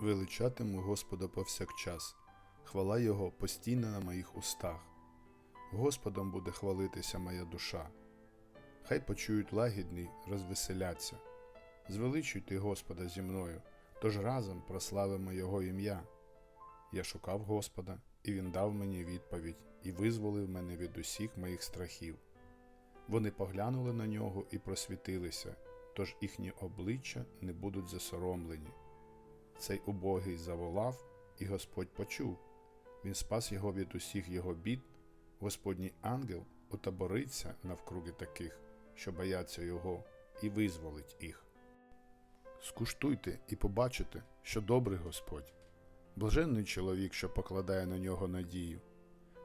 Величатиму Господа повсякчас, хвала Його постійно на моїх устах. Господом буде хвалитися моя душа. Хай почують лагідний, розвеселяться. Звеличуйте Господа зі мною, тож разом прославимо Його ім'я. Я шукав Господа, і Він дав мені відповідь і визволив мене від усіх моїх страхів. Вони поглянули на нього і просвітилися, тож їхні обличчя не будуть засоромлені. Цей убогий заволав, і Господь почув. Він спас його від усіх його бід. Господній ангел утабориться навкруги таких, що бояться його, і визволить їх. Скуштуйте і побачите, що добрий Господь, блаженний чоловік, що покладає на нього надію.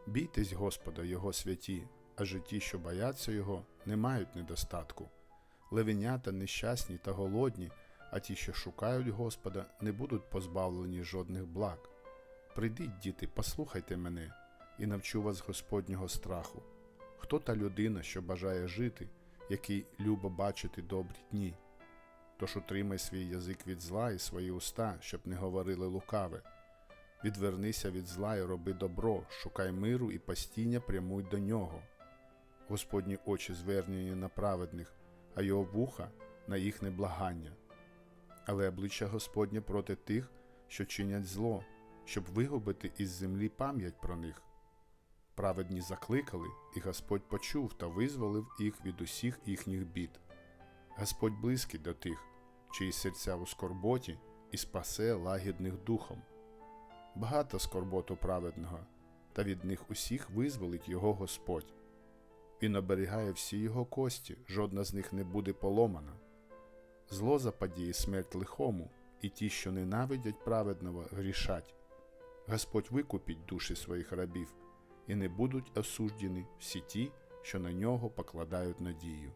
Бійтесь Господа, Його святі, адже ті, що бояться Його, не мають недостатку. Левенята нещасні та голодні, а ті, що шукають Господа, не будуть позбавлені жодних благ. Прийдіть, діти, послухайте мене, і навчу вас Господнього страху. Хто та людина, що бажає жити, який любо бачити добрі дні? Тож утримай свій язик від зла і свої уста, щоб не говорили лукаве. Відвернися від зла і роби добро, шукай миру і постійно прямуй до нього. Господні очі звернені на праведних, а його вуха на їхнє благання. Але обличчя Господнє проти тих, що чинять зло, щоб вигубити із землі пам'ять про них. Праведні закликали, і Господь почув та визволив їх від усіх їхніх бід. Господь близький до тих, чиї серця у скорботі, і спасе лагідних духом. Багато скорбот у праведного, та від них усіх визволить його Господь. Він оберігає всі його кості, жодна з них не буде поломана. Зло западіє смерть лихому, і ті, що ненавидять праведного, грішать. Господь викупить душі своїх рабів, і не будуть осуждені всі ті, що на нього покладають надію.